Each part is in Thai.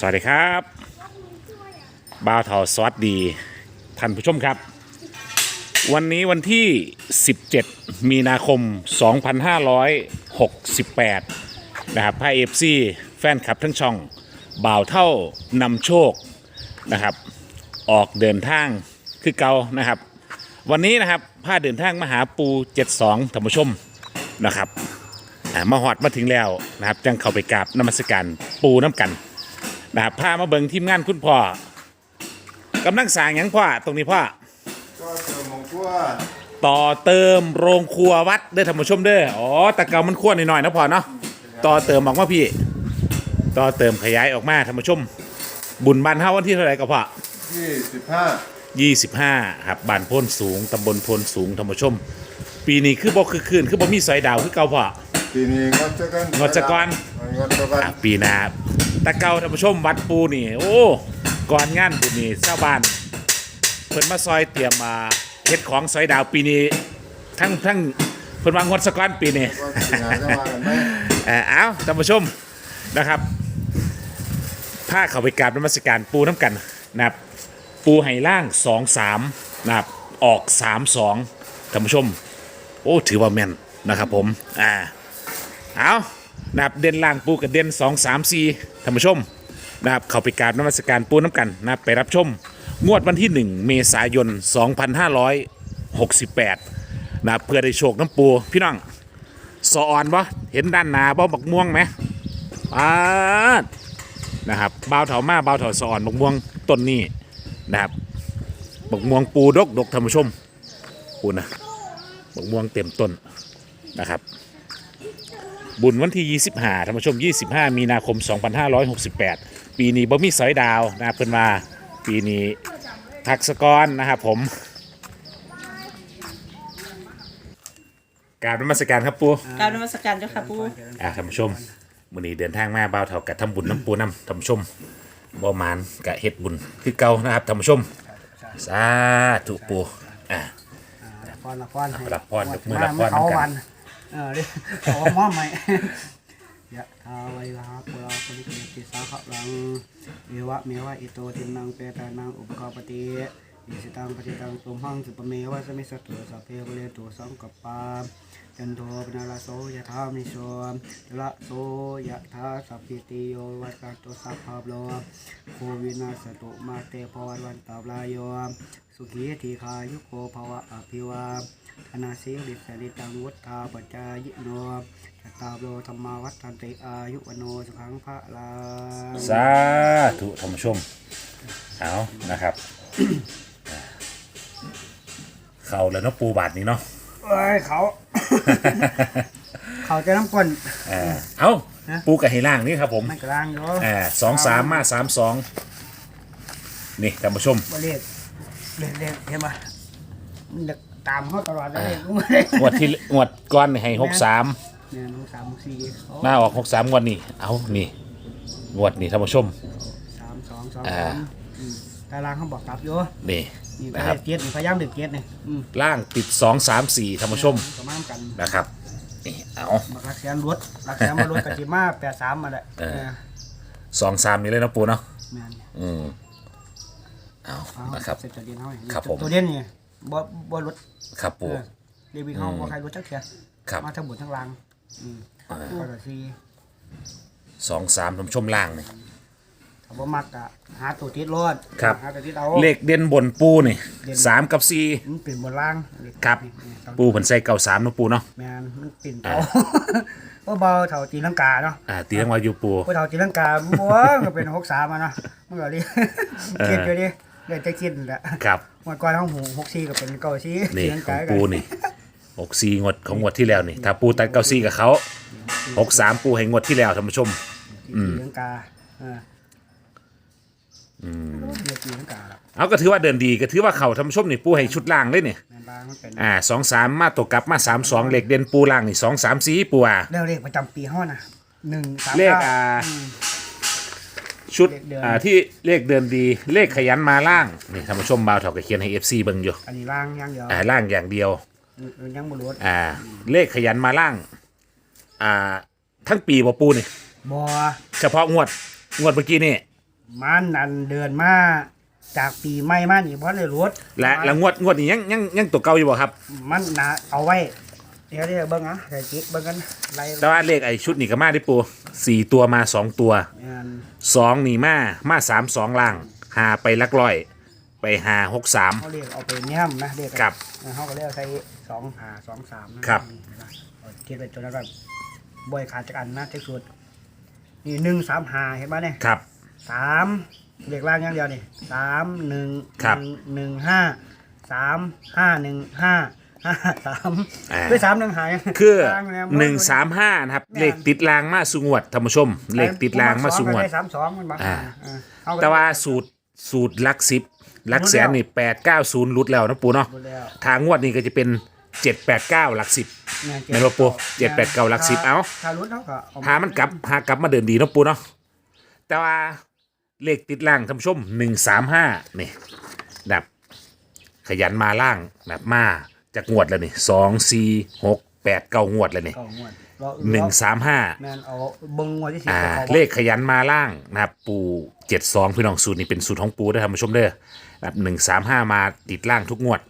สวัสดีครับบ่าวเทาสวัสดี ท่านผู้ชมครับ วันนี้วันที่ 17 มีนาคม 2568 นะครับพายเอฟซีแฟนคลับทั้งช่องบ่าวเท่านำโชคนะครับ ออกเดินทางคือเกานะครับ วันนี้นะครับพาเดินทางมาหาปู 72ท่านผู้ชมนะครับมาหอดมาถึงแล้วนะครับ จังเข้าไปกราบนมัสการปูน้ำกัน นะครับพามาเบิงทีมงานคุณพ่อกำลังสร้างหยังพ่อตรงนี้พ่อ ก็เจอมงกัวต่อเติมโรงครัววัดเด้อท่านผู้ชมเด้ออ๋อแต่เก่ามันขั้วหน่อยๆนะพ่อเนาะต่อเติมออกมาพี่ ต่อเติมขยายออกมาท่านผู้ชม บุญบ้านเฮาวันที่เท่าไหร่ก็พ่อยี่สิบห้า25ครับบ้านโพ้นสูงตำบลโพ้นสูงท่านผู้ชม ปีนี้คือบ่คือคืนคือบ่มีสายดาวคือเก่าพ่อปีนี้งดจะกันงดจะก่อน งดจะกัน อะปีหนา ตะเกาท่านผู้ชมวัดปูนี่ โอ้ก่อนงานบุญนี่ชาวบ้านเพิ่นมาซอยเตรียมมาเฮ็ดของซอยดาวปีนี้ ทั้งทั้งเพิ่นวางงดสะก้อนปีนี้ ว่าปีหน้าจะมากันไหม เอ่อเอาท่านผู้ชมนะครับพาเขาไปกราบนมัสการปูน้ำกันนะครับปูไห่ล่างสองสามนะครับออกสามสองท่านผู้ชม โอ้ ถือว่าแม่นนะครับผม อ่า เอา นะครับเด่นล่างปูกับเด่นสองสามสี่ท่านผู้ชมนะครับเข้าไปกราบนมัสการปูน้ำกันนะครับไปรับชม งวดวันที่ 1 เมษายน 2568นะครับเพื่อได้โชคน้ำปูพี่น้องสออนบ่เห็นด้านหนาบ่บักม่วงไหมปาดนะครับบ่าวเถามาบ่าวเถาสออนบักม่วงต้นนี้นะครับบักม่วงปูดกดกท่านผู้ชมปูนะบักม่วงเต็มต้นนะครับ บุญวันที่25ท่านผู้ชม 25 มีนาคม 2568 ปีนี้บ่มีสอยดาวนะครับเพิ่นมาปีนี้ทักษกรนะครับผมกรารนมัสการครับปูกรารนมัสการเจ้าค่ะปูอ่าท่านผู้ชมมื้อนี้เดินทางมาบ่าวเท่ากับทำบุญน้ำปูน้ำท่านผู้ชมบ่หมานกะเฮ็ดบุญคือเก่านะครับท่านผู้ชมสาธุปูอ่าพรละพรให้รับพรยกมือรับพรเขาเหมือนกันวัน เออเดี๋ยวเขามอบใหม่ยะทาไวลาปุราปริเกติสาขลังเอวะเมวะอิโตทินังเปตานังอุปกาปติ อิสิตังปฏิตังตุมหังสุปเมวะสมิสตุสัพเพวะเลตุสังกปปาจันโทปนาลาโสยะธามิโสละโสยะธาสัพพิติโยวัตตตุสัพพะโลโควินาสตุมาเตภวันวันตาบลายโยสุขีทีคายุโกภวะอภิวาธนาสิริสริตังวุฒาปัจจายิโนจตาโลธรรมาวัฏันติอายุวโนสุขังพระลาสาธุท่านผู้ชมเอานะครับ เข้าแล้วเนาะปูบาทนี้เนาะเอ้ยเขา เขาจะน้ำก้น เออเอาฮะ ปูกับไฮล่างนี่ครับผมไม่กลางอยู่อ่าสองสามมาสามสองนี่ท่านผู้ชม บ่เรียกเรียกเรียกเห็นปะมันเด็กตามเขาตลอดเลยกูไม่ได้งวดที่งวดก้อนนี่ให้หกสามเนี่ยน้องสามสี่เขามาออกหกสามงวดนี่เอานี่งวดนี่ท่านผู้ชม สามสองสองอ่า สามอืมตารางเขาบอกกลับอยู่นี่ นี่ไปนะครับ เกียรติพยายามเด็กเกียรตินี่อืมล่างติดสองสามสี่ท่านผู้ชมประมาณกันนะครับนี่เอา มารักแสนรวดรักแสนมารวดกะจิมาแปดสามมาแหละเออเออสองสามนี่เลยนะปูเนาะแม่นอืมเอาเอานะครับ เสร็จตัวเด่นเขาให้ครับผม ตัวเด่นนี่บ่บ่รถครับปูเออเดวิดเขาบ่ใครรถจักเทียครับมาทั้งบนทั้งล่างอืมอ่าก็ก็สิสองสามท่านผู้ชมล่างนี่ ถ้าบ่มักก็หาตัวติดรถครับ หาตัวติดเอาเลขเด่นบนปูนี่เด่นสามกับสี่มันเป็นบนล่างครับนี่นี่ปูผนใส่เก่าสามนะปูเนาะแม่นมันเป็นเก่าบ่เบาเท่าตีลังกาเนาะอ่าตีทั้งวาอยูปูบ่เท่าตีลังกาบ่ก็เป็น63อะเนาะมันก็เลยเออคิดอยู่ดิได้แต่คิดนั่นแหละครับเมื่อก่อนเฮาหู64ก็เป็นเก่าซี่นี่ตีลังขกาองก็ปูนี่หกสี่งวดของงวดที่แล้วนี่ ถ้าปูตัดเก้าสี่กับเขาหกสามปูให้งวดที่แล้วท่านผู้ชมตีลังกา เอออืมตีลังกาเอาก็ถือว่าเดินดีก็ถือว่าเขาท่านผู้ชมนี่ปูให้ชุดล่างเลยนี่แม่นบางมันเป็นอ่าสองสามมาตกกลับมาสามสองเลขเด่นปูล่างนี่สองสามสี่ปูอะแล้วเลขประจำปีเฮานะ1 3เลขอ่าชุดเลขเดิน อ่าที่เลขเดินดีเลขขยันมาล่างนี่ท่านผู้ชมบ่าวเถาก็เขียนให้เอฟซีเบิ่งอยู่อันนี้ล่างอย่างเดียวอ่าล่างอย่างเดียวยังบ่รู้อ่าเลขขยันมาล่างอ่าทั้งปีบ่ปูนี่บ่เฉพาะงวดงวดเมื่อกี้นี่ มันนั่นเดินมาจากปีใหม่มานี่เพราะเลยรถและและงวดงวดนี้ยังยังยังตัวเก่าอยู่บ่ครับ มันหนาเอาไว้ เดี๋ยวเดี๋ยวเบิ่งอะใส่จิกเบิ่งกันไล่แต่ว่าเลขไอ้ชุดนี่ก็มาได้ปูสี่ตัวมาสองตัวงานสองนี่มามาสามสองล่างหาไปหลักร้อย ไปหาหกสาม เขาเรียกเอาไปแย้มนะเรียกครับเขาก็เรียกใส่สองหาสองสามนะครับเอาเทียบไปตัวนั้นแบบบ่อยขาดจากอันนะที่สุดนี่หนึ่งสามหาเห็นไหมเนี่ย ครับ สามเรียกล่างอย่างเดียวนี่สามหนึ่งครับ หนึ่งหนึ่งห้าสามห้าหนึ่งห้าห้าสามอ่า ด้วยสามหนึ่งหายคือล่างเยหนึ่งสามห้านะครับ เลขติดรางมาสุงวดท่านผู้ชม เลขติดรางมาสุงวด ได้สามสองมันบ้างอ่าอ่าเอไป แต่ว่าสูตรสูตรหลักสิบหลักแสนนี่แปดเก้าศูนย์รุดแล้วนะปูเนาะหมดแล้ว ทางงวดนี้ก็จะเป็นเจ็ดแปดเก้าหลักสิบแม่นบ่ปู่เจ็ดแปดเก้าหลักสิบเอา ถ้ารุดเขาก็เอหามันกลับหากลับมาเดินดีเนาะปูเนาะแต่ว่า เลขติดล่างท่านผู้ชมหนึ่งสามห้านี่แบบขยันมาล่างแบบมาจากงวดแล้วนี่สองสี่หกแปดเก้างวดแล้วนี่เก้างวดรอหนึ่งสามห้า แม่นเอาเบิ่งงวดที่สิบอ่าก็ขาเลขขยันมาล่างนะครับปูเจ็ดสองพี่น้องสูตรนี้เป็นสูตรของปูด้วยท่านผู้ชมเด้อแบบหนึ่งสามห้ามาติดล่างทุกงวด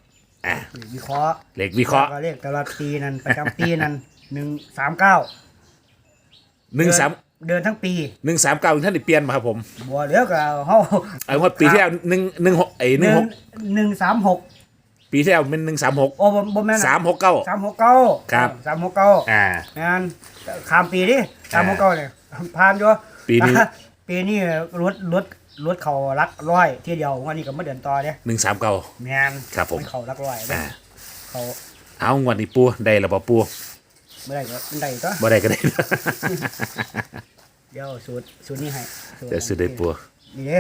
อ่า วิเคราะห์เลขวิเคราะห์แล้วก็เลขแต่ละปีนั้นประจำปีนั้นหนึ่งสามเก้าหนึ่งสาม เดือนทั้งปีหนึ่งสามเก้าท่านได้เปลี่ยนมาครับผมบัวเหลือก็เฮาไอ้งวดปีที่แล้วหนึ่งหนึ่งหกไอ้หนึ่งหกหนึ่งสามหกปีที่แล้วเป็นหนึ่งสามหกโอ้บ่บ่แม่นสามหกเก้าสามหกเก้าครับสามหกเก้าอ่างานข้ามปีดิสามหกเก้าเนี่ยผ่านอยู่ปีนี้ปีนี้รถรถรถเขารักร้อยทีเดียววันนี้ก็มาเดินต่อเนี่ยหนึ่งสามเก้าแมนครับผมนเขารักร้อยเด้อ่าเขาเอางวดนี้ปูได้แล้วบ่ปู ไม่ได้ก็ไม่ได้ก็บ่ได้ก็ได้ เดี๋ยวสูตรสูตรนี้ให้เดี๋ยวซื้อได้ปูนี่เด้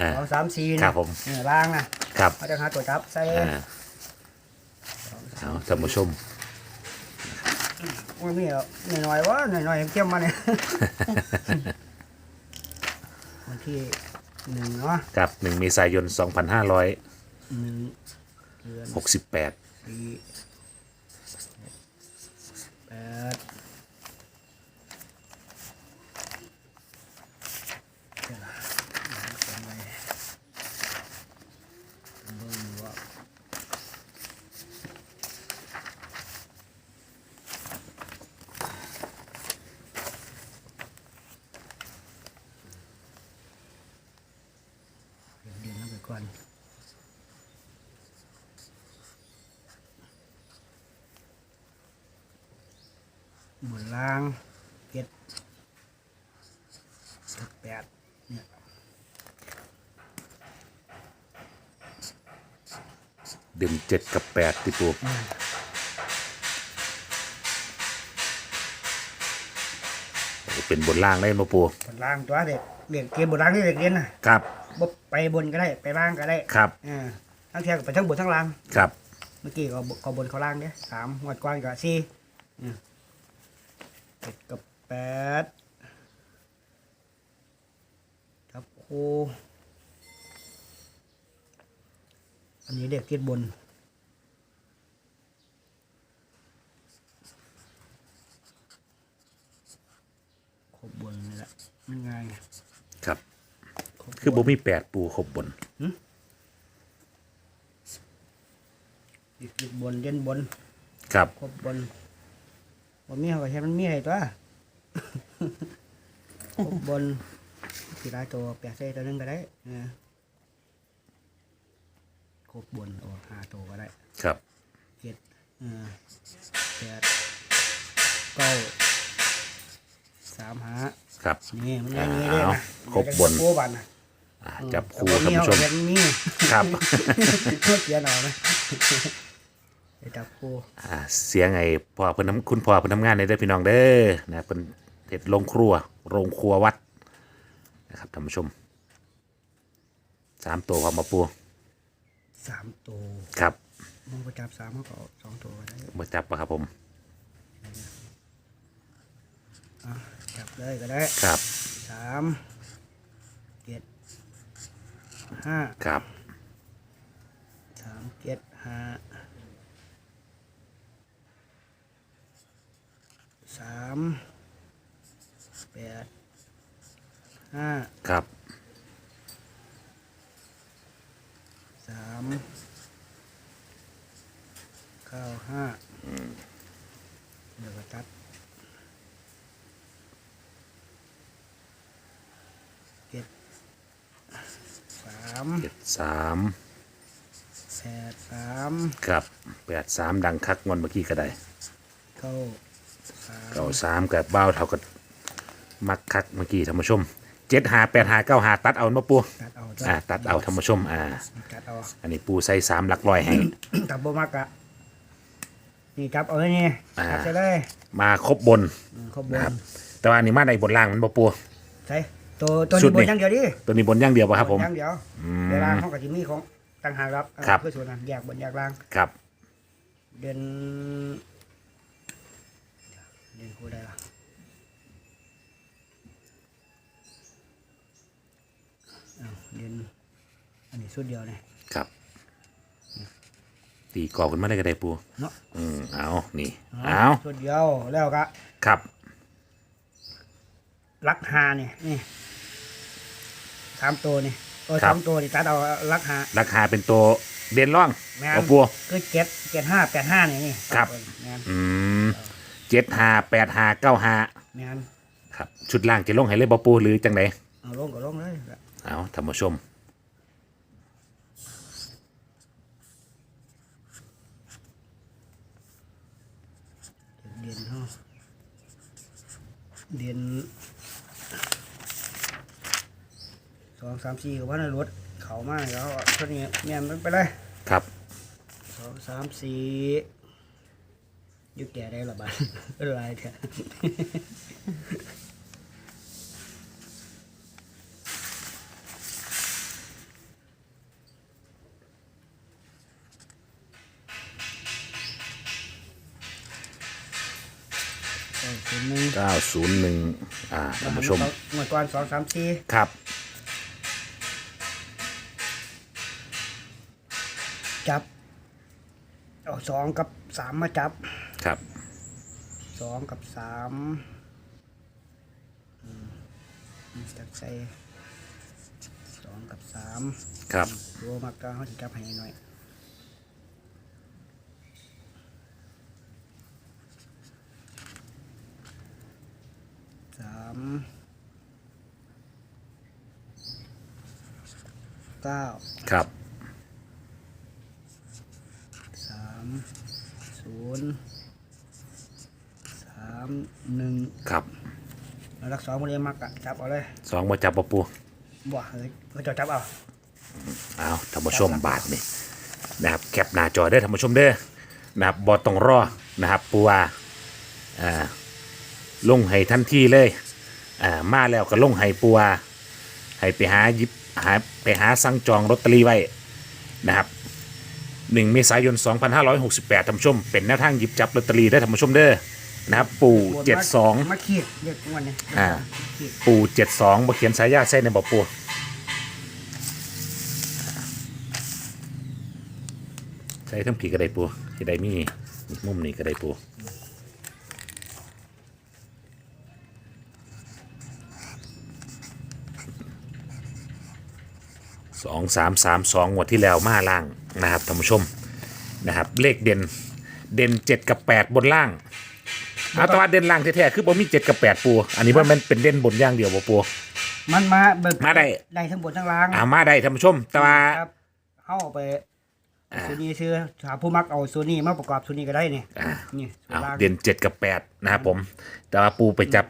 อ่า สองสามสี่นะครับผมเออล่างนะครับเขาจะหาตัวจับใส่อ่าเอาท่านผู้ชมว่ามีเอาหน่อยๆว่าหน่อยๆเข้มมาเนี่ย วันที่หนึ่งเนาะครับหนึ่งเมษายน 2568 หนึ่งเดือนสี่แปดเดี๋ยวนะเขียนไว้เบิ่งว่าเดี๋ยวเดี๋ยวนะไปก่อน บนล่างเจ็ดกับแปดเนี่ยเดือนเจ็ดกับแปดติปูเป็นบนล่างได้มาปูบนล่างตัวเด็กเด็กเกมบนล่างที่เด็กเรียนนะครับบ่ไปบนก็ได้ไปล่างก็ได้ครับอ่าทั้งเทียก็ไปทั้งบนทั้งล่างครับ เมื่อกี้ก็บก็บนเขาล่างเนี่ยสามงวดกว้างกับสี่อ่า เจ็ดกับแปดครับโอ้อันนี้เด็กเกียบนครบบนนี่แหละมันง่ายครับครบคือบ่มีแปดปูครบบนอีกอีกบนเด่นบนครับครบบน บ่มีเขาก็ใช้มันมีให้ตัว ครบบนสี่ได้ตัวแปดเส้ตัวหนึงก็ได้เออครบบนโอ้ห้าตัวก็ได้ ครับ เจ็ดเออแปดเก้าสามหาครับ นี่มันอย่างนี้เลยเอานะครบบน โอ้บันนะอ่าจับคู่แต่ท่านบ่ผู้ชมเอเห็นมีครับเขียนเอาไหม ไปจับคู่อ่าเสียงไอ้พ่อเพิ่นทำคุณพ่อเพิ่นทำงานในเด้อพี่น้องเด้อนะเพิ่นเฮ็ดโรงครัว โรงครัววัดนะครับท่านผู้ชมสามตัวพอมาปูสามตัวครับมันก็จับสามมันก็เอาสองตัวก็ได้มาจับปะครับผมอะจับเลยก็ได้ครับสามเจ็ดห้าครับสามเจ็ดห้า สามแปดห้าครับ สามเก้าห้าเดี๋ยวก็ตัดเจ็ดสามเจ็ดสามแปดสามครับแปดสามดังคักงอนเมื่อกี้ก็ได้เก้าสาม เก้าสามกับเบ้าเท่ากับมักคักเมื่อกี้ท่านผู้ชมเจ็ดหาแปดหาเก้าหาตัดเอามาปูตัดเอาอ่าตัดเอาท่านผู้ชมอ่า ตัดเอาอันนี้ปูใส่สามหลักร้อยให้ ตับบ่มักอะนี่จับเอาไว้นี่อ่าจับไปเลยมาครบบน อืมขบบนนะครับ แต่ว่าอันนี้มาในบนล่างมันบ่ปู ใช่ตัวตัวชุนี้ดบนี่ นอย่างเดียวดิตัวนี้บนอย่างเดียวป่ะครับผม อย่างเดียวอืมเวลาเขาก็จะมีของต่างหากครับครับ เพื่อส่วนนั้นแยกบนแยกล่าง ครับ เด่น เด่นคู่ได้ละอ้าวเด่นอันนี้สุดเดียวเนี่ยครับ ตีกรอบขึ้นมาได้ก็ได้ปูเนาะอืมเอานี่เอาสุดเดียวแล้วก็ครับลักหาเนี่ยนี่สามตัวนี่เออครัสบองตัวนี่ตัดเอาลักหาราคาเป็นตัวเด่นร่องแม่นเอาปูคือเจ็ดเจ็ดห้าแปดห้านี่นี่ครับแม่นอืม เจ็ดหาแปดหาเก้าหาแม่นครับชุดล่างจะลงให้เลยบ่ปูหรือจังไดเอาลงก็ลงเลยเอาท่านผู้ชม เด่นเฮาเด่นสองสามสี่กับว่าในรถเขามากแล้วเท่านี้แม่นมันไปเลยครับ สองสามสี่ ยุกแก่ได้ละบาทเป็นไรเถอะเออศูนย์หนึ่งเก้าศูนย์หนึ่งอ่าท่านผู้ชมเมื่อก่อนสองสามสี่ครับจับ เอาสองกับสามมาจับ ครับสองกับสามอืมจับใส่สองกับสามครับรัวมากก็เขาจะจับให้หน่อยสามเก้าครับสามศูนย์สามหนึ่งครับแล้วรักสองโมเดลมักอะจับเอาเลยสองมาจับบ่ปูบ่เฮ้ยเขาจะจับเอาเอาท่านผู้ชมบาทนี่นะครับแคปหน้าจอได้อท่านผู้ชมเด้อนะครับบอต้องรอนะครับปูว่าอ่าลงให้ทันทีเลยอ่ามาแล้วก็ลงให้ปูว่าให้ไปหาหยิบหาไปหาสั่งจองลอตเตอรี่ไว้นะครับหนึ่งเมษายน 2568ท่านผู้ชม เป็นแนวทางหยิบจับลอตเตอรี่ได้อท่านผู้ชมเด้อ นะครับ ปู่บน72มาขีดเรียกวันนี้อ่า ขีดปู่เจ็ดสองบ่เขียนสายยาใส่ในบ่ปูใส่ทั้งผีก็ได้ปูที่ได้มีมุมนี้ก็ได้ปูสองสามสามสองงวดที่แล้วมาล่างนะครับท่านผู้ชมนะครับ เลขเด่นเด่นเจ็ดกับแปดบนล่าง เอาแตว่าเด่นล่างแท้ๆคือบ่มีเจ็ดกับแปดปู อันนี้ว่ามันเป็นเด่นบนอย่างเดียวบ่ปู มันมาเบิกมาได้ ได้ทั้งบนทั้งล่างอามาได้ท่านผู้ชม แต่ว่า ครับเข้าไปอ่าซูนี่ซื้อหาผู้มักเอาซูนี่มาประกอบซูนี่ก็ได้นี่อ่านี่เอาล่างเด่นเจ็ดกับแปดนะครับผม แต่ว่าปูไปจับ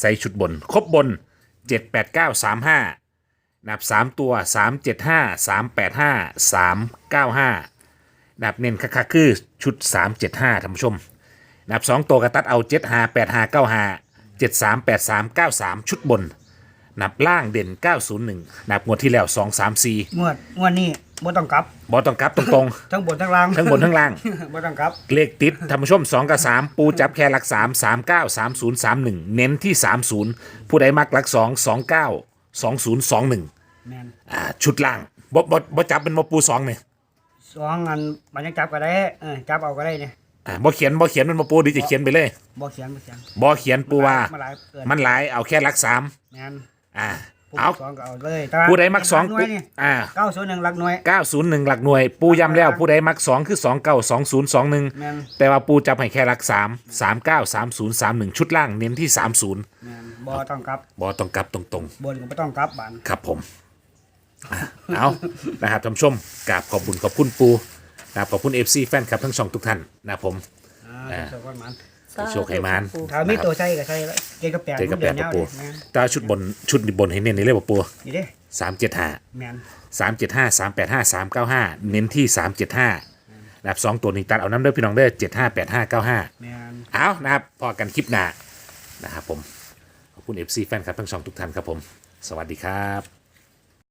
ใส่ชุดบน ครบบนเจ็ดแปดเก้าสามห้านับสามตัวสามเจ็ดห้าสามแปดห้าสามเก้าห้านับเน้นคักๆคือชุดสามเจ็ดห้าท่านผู้ชม นับสองตัวกระตัดเอาเจ็ดห้าแปดห้าเก้าห้าเจ็ดสามแปดสามเก้าสามชุดบนนับล่างเด่น 901นับงวดที่แล้ว 2 3 4 งวดงวดนี้บ่ต้องกลับบอต้องกลับตรงทั้งบนทั้งล่างๆทั้งบนทั้งล่างบ่ต้องกลับ เลขติดท่านผู้ชม 2 กับ 3 ปูจับแค่หลัก 3 3 9 3 0 3 1 เน้นที่ 30 ผู้ใดมักหลัก 2 2 9 2 0 2 1แม่นอ่าชุดล่างบ่บ่บ่จับเป็นบ่ปู2เนี่ยสองอันมันยังจับก็ได้เออจับเอาก็ได้นี่ อ่าบ่เขียนบ่เขียนเป็นบ่ปูดีจะเขียนไปเลยบ่เขียนบ่เขียนบ่เขียนปูว่า มันหลายเกินมันหลายเอาแค่หลัก3แม่นอ่าผู้เอาสองก็เอาเลยผู้ใดมักสองหน่วยนี่อ่า เก้าศูนย์หนึ่งหลักหน่วย 901 หลักหน่วย ปูย้ำแล้วผู้ใดมัก 2 คือ29 20 21แม่นแต่ว่าปูจับให้แค่หลัก 3 39 30 31 ชุดล่างเน้นที่ 30 แม่นบ่ต้องกลับบอต้องกลับตรงบนก็ไม่ต้องกลับบ้าน ๆ ครับผมอะเอา นะครับท่านผู้ชมกราบขอบคุณขอบคุณปู นะครับขอบคุณ FC แฟนคลับทั้งสองทุกท่านนะครับผม อ่าอ่าโชคกันมันโชคให้มานถ้ามีตัวใช้ก็ใช้แล้วเกณฑ์กับแปดเจอกับแปดเดือนปูยาวเลยแม่นแตว่าชุดบนชุดบนให้เน้นในเรื่องปูนี่เด้375แม่น375 385 395เน้นที่375นะครับสองตัวนี้ตัดเอาน้ำเด้อพี่น้องเด้อ75 85 95แม่นเอานะครับ พอกันคลิปหน้านะครับผม ขอบคุณ FC แฟนครับทั้งสองทุกท่านครับผม สวัสดีครับ